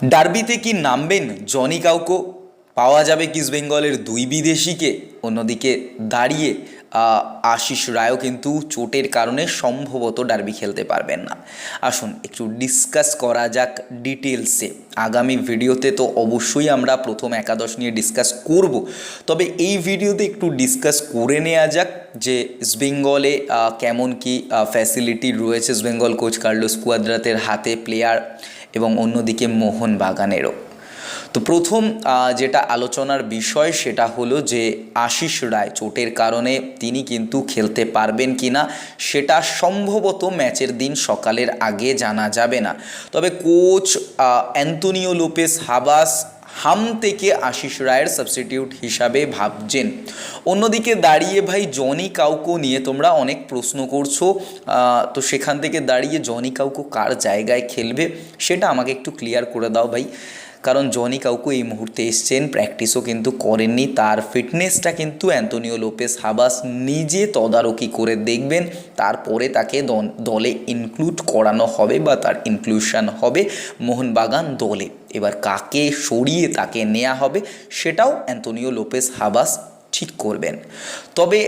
ডার্বিতে কি নামবেন? Johnny Kauko. পাওয়া যাবে কিস বেঙ্গলের দুই বিদেশিকে। অন্যদিকে দাঁড়িয়ে আশিস রায়ও কিন্তু চোটের কারণে সম্ভবত ডার্বি খেলতে পারবেন না। আসুন, একটু ডিসকাস করা যাক ডিটেলসে আগামী ভিডিওতে তো অবশ্যই আমরা প্রথম একাদশ নিয়ে ডিসকাস করব। তবে এই ভিডিওতে একটু ডিসকাস করে নেওয়া যাক যে ইস্টবেঙ্গলে কেমন কি ফ্যাসিলিটি রয়েছে। ইস্টবেঙ্গল কোচ কার্লোস কুয়াদ্রাতের হাতে প্লেয়ার এবং অন্যদিকে মোহন বাগানেরও। তো প্রথম যেটা আলোচনার বিষয় সেটা হলো যে আশিস রায় চোটের কারণে তিনি কিন্তু খেলতে পারবেন কি না সেটা সম্ভবত ম্যাচের দিন সকালের আগে জানা যাবে না। তবে কোচ অ্যান্তোনিও লোপেস হাবাস হাম থেকে আশিস রায়ের সাবস্টিটিউট হিসাবে ভাবছেন। অন্যদিকে দাঁড়িয়ে ভাই জনি কাউকো নিয়ে তোমরা অনেক প্রশ্ন করছ। তো সেখান থেকে দাঁড়িয়ে জনি কাউকো কার জায়গায় খেলবে সেটা আমাকে একটু ক্লিয়ার করে দাও ভাই। কারণ জনি কাউকো এই মুহূর্তে এসছেন প্র্যাকটিসও কিন্তু করেননি। তার ফিটনেসটা কিন্তু অ্যান্তোনিও লোপেস হাবাস নিজে তদারকি করে দেখবেন। তারপরে তাকে দলে ইনক্লুড করানো হবে বা তার ইনক্লুশন হবে মোহনবাগান দলে। এবার কাকে সরিয়ে তাকে নেওয়া হবে সেটাও অ্যান্তোনিও লোপেস হাবাস ঠিক করবেন। তবে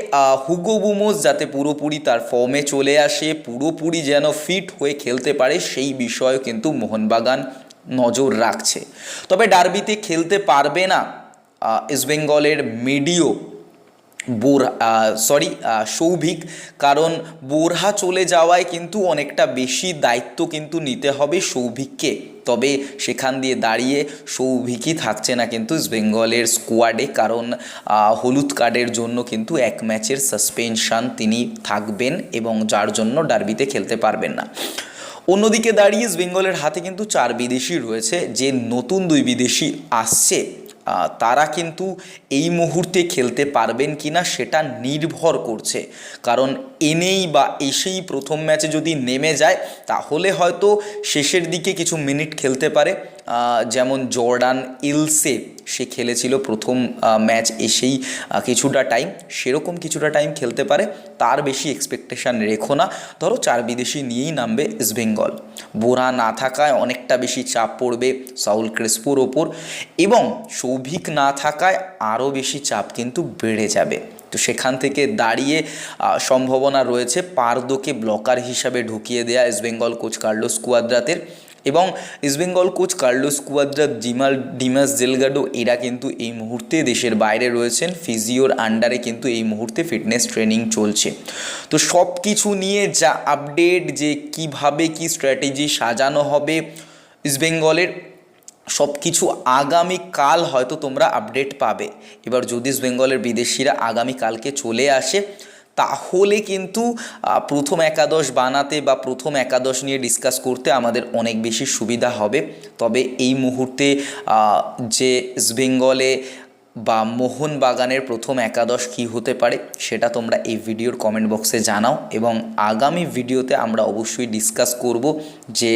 হুগো বুমোস যাতে পুরোপুরি তার ফর্মে চলে আসে, পুরোপুরি যেন ফিট হয়ে খেলতে পারে, সেই বিষয়ে কিন্তু মোহনবাগান নজর রাখছে। তবে ডার্বিতে খেলতে পারবে না ইস্টবেঙ্গলের মিডিও বোর সরি সৌভিক। কারণ বোরহা চলে যাওয়ায় কিন্তু অনেকটা বেশি দায়িত্ব কিন্তু নিতে হবে সৌভিককে। তবে সেখান দিয়ে দাঁড়িয়ে সৌভিকই থাকছে না কিন্তু বেঙ্গলের স্কোয়াডে কারণ হলুদ কার্ডের জন্য কিন্তু এক ম্যাচের সাসপেনশন তিনি থাকবেন এবং যার জন্য ডার্বিতে খেলতে পারবেন না। অন্যদিকে দাঁড়িয়ে বেঙ্গলের হাতে কিন্তু চার বিদেশি রয়েছে, যে নতুন দুই বিদেশি আসছে তারা কিন্তু এই মুহূর্তে খেলতে পারবেন কি না সেটা নির্ভর করছে। কারণ এনেই বা এসেই প্রথম ম্যাচে যদি নেমে যায়, তাহলে হয়তো শেষের দিকে কিছু মিনিট খেলতে পারে। যেমন জর্ডান ইলসে সে খেলেছিল প্রথম ম্যাচ এসেই কিছুটা টাইম সেরকম কিছুটা টাইম খেলতে পারে, তার বেশি এক্সপেকটেশান রেখো না। ধরো চার বিদেশি নিয়েই নামবে ইস্টবেঙ্গল বোরা না থাকায় অনেকটা বেশি চাপ পড়বে সাউল ক্রেসপোর ওপর এবং সৌভিক না থাকায় আরও বেশি চাপ কিন্তু বেড়ে যাবে। তো সেখান থেকে দাঁড়িয়ে সম্ভাবনা রয়েছে পার্দোকে ব্লকার হিসাবে ঢুকিয়ে দেয়া ইস্টবেঙ্গল কোচ কার্লোস কুয়াদ্রাতের এবং ইস্টবেঙ্গল কোচ কার্লোস কুয়াদ্রাত জিমাল ডিমাস জেলগাডো এরা কিন্তু এই মুহূর্তে দেশের বাইরে রয়েছেন। ফিজিওর আন্ডারে কিন্তু এই মুহূর্তে ফিটনেস ট্রেনিং চলছে। তো সব কিছু নিয়ে যা আপডেট যে কীভাবে কি স্ট্র্যাটেজি সাজানো হবে ইস্টবেঙ্গলের সব কিছু আগামীকাল হয়তো তোমরা আপডেট পাবে। এবার যদি ইস্ট বেঙ্গলের বিদেশিরা আগামীকালকে চলে আসে তাহলে কিন্তু প্রথম একাদশ বানাতে বা প্রথম একাদশ নিয়ে ডিসকাস করতে আমাদের অনেক বেশি সুবিধা হবে। তবে এই মুহূর্তে যে বেঙ্গলে বা মোহনবাগানের প্রথম একাদশ কি হতে পারে সেটা তোমরা এই ভিডিওর কমেন্ট বক্সে জানাও এবং আগামী ভিডিওতে আমরা অবশ্যই ডিসকাস করব যে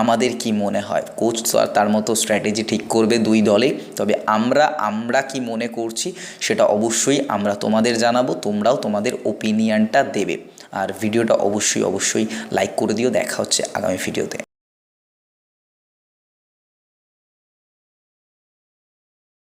আমাদের কি মনে হয়। কোচ তার মতো স্ট্র্যাটেজি ঠিক করবে দুই দলে, তবে আমরা আমরা কি মনে করছি সেটা অবশ্যই আমরা তোমাদের জানাব, তোমরাও তোমাদের ওপিনিয়নটা দেবে। আর ভিডিওটা অবশ্যই অবশ্যই লাইক করে দিও, দেখা হচ্ছে আগামী ভিডিওতে।